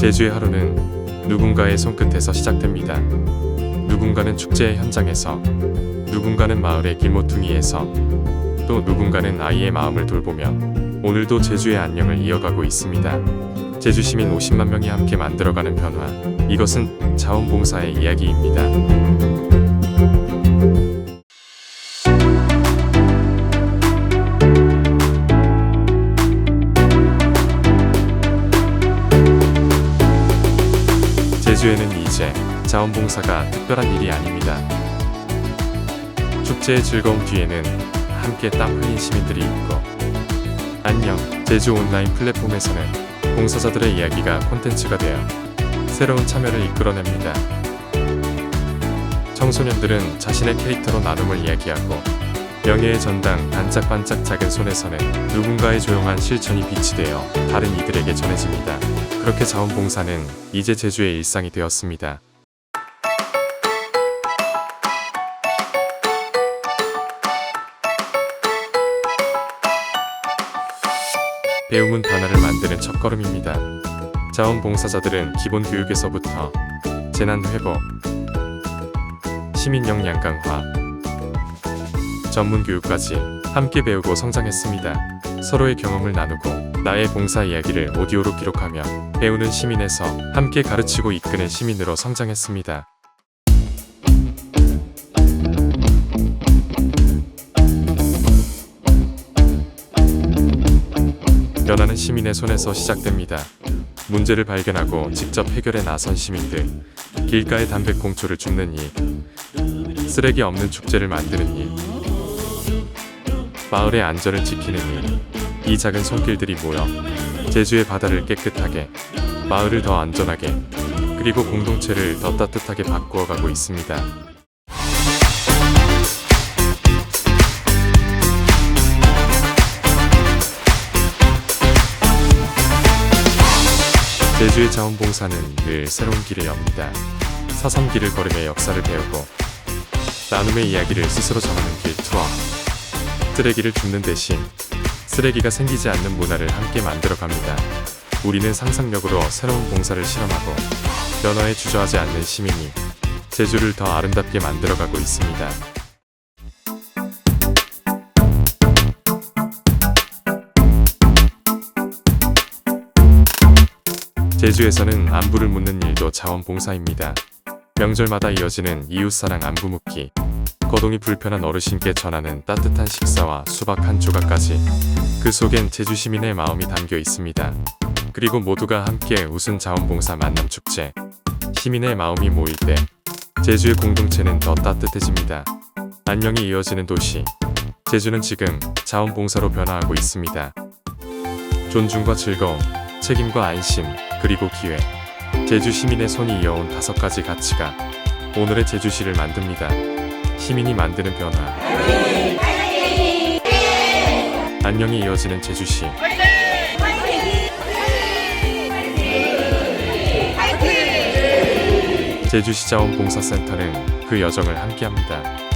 제주의 하루는 누군가의 손끝에서 시작됩니다. 누군가는 축제의 현장에서, 누군가는 마을의 길모퉁이에서, 또 누군가는 아이의 마음을 돌보며 오늘도 제주의 안녕을 이어가고 있습니다. 제주 시민 50만 명이 함께 만들어가는 변화. 이것은 자원봉사의 이야기입니다. 제주에는 이제 자원봉사가 특별한 일이 아닙니다. 축제의 즐거움 뒤에는 함께 땀 흘린 시민들이 있고 안녕 제주 온라인 플랫폼에서는 봉사자들의 이야기가 콘텐츠가 되어 새로운 참여를 이끌어냅니다. 청소년들은 자신의 캐릭터로 나눔을 이야기하고 명예의 전당 반짝반짝 작은 손에서는 누군가의 조용한 실천이 빛이 되어 다른 이들에게 전해집니다. 그렇게 자원봉사는 이제 제주의 일상이 되었습니다. 배움은 변화를 만드는 첫걸음입니다. 자원봉사자들은 기본 교육에서부터 재난 회복, 시민 역량 강화, 전문 교육까지 함께 배우고 성장했습니다. 서로의 경험을 나누고 나의 봉사 이야기를 오디오로 기록하며 배우는 시민에서 함께 가르치고 이끄는 시민으로 성장했습니다. 변화는 시민의 손에서 시작됩니다. 문제를 발견하고 직접 해결에 나선 시민들, 길가의 담배꽁초를 줍는 일, 쓰레기 없는 축제를 만드는 일, 마을의 안전을 지키는 일, 이 작은 손길들이 모여 제주의 바다를 깨끗하게, 마을을 더 안전하게, 그리고 공동체를 더 따뜻하게 바꾸어 가고 있습니다. 제주의 자원봉사는 늘 새로운 길을 엽니다. 사삼길을 걸음의 역사를 배우고 나눔의 이야기를 스스로 전하는 길 투어. 쓰레기를 줍는 대신 쓰레기가 생기지 않는 문화를 함께 만들어 갑니다. 우리는 상상력으로 새로운 봉사를 실험하고 변화에 주저하지 않는 시민이 제주를 더 아름답게 만들어가고 있습니다. 제주에서는 안부를 묻는 일도 자원봉사입니다. 명절마다 이어지는 이웃사랑 안부 묻기, 거동이 불편한 어르신께 전하는 따뜻한 식사와 수박 한 조각까지 그 속엔 제주 시민의 마음이 담겨 있습니다. 그리고 모두가 함께 웃은 자원봉사 만남 축제. 시민의 마음이 모일 때 제주의 공동체는 더 따뜻해집니다. 안녕이 이어지는 도시. 제주는 지금 자원봉사로 변화하고 있습니다. 존중과 즐거움, 책임과 안심, 그리고 기회. 제주 시민의 손이 이어온 다섯 가지 가치가 오늘의 제주시를 만듭니다. 시민이 만드는 변화. 안녕이 이어지는 제주시. 제주시 자원봉사센터는 그 여정을 함께합니다.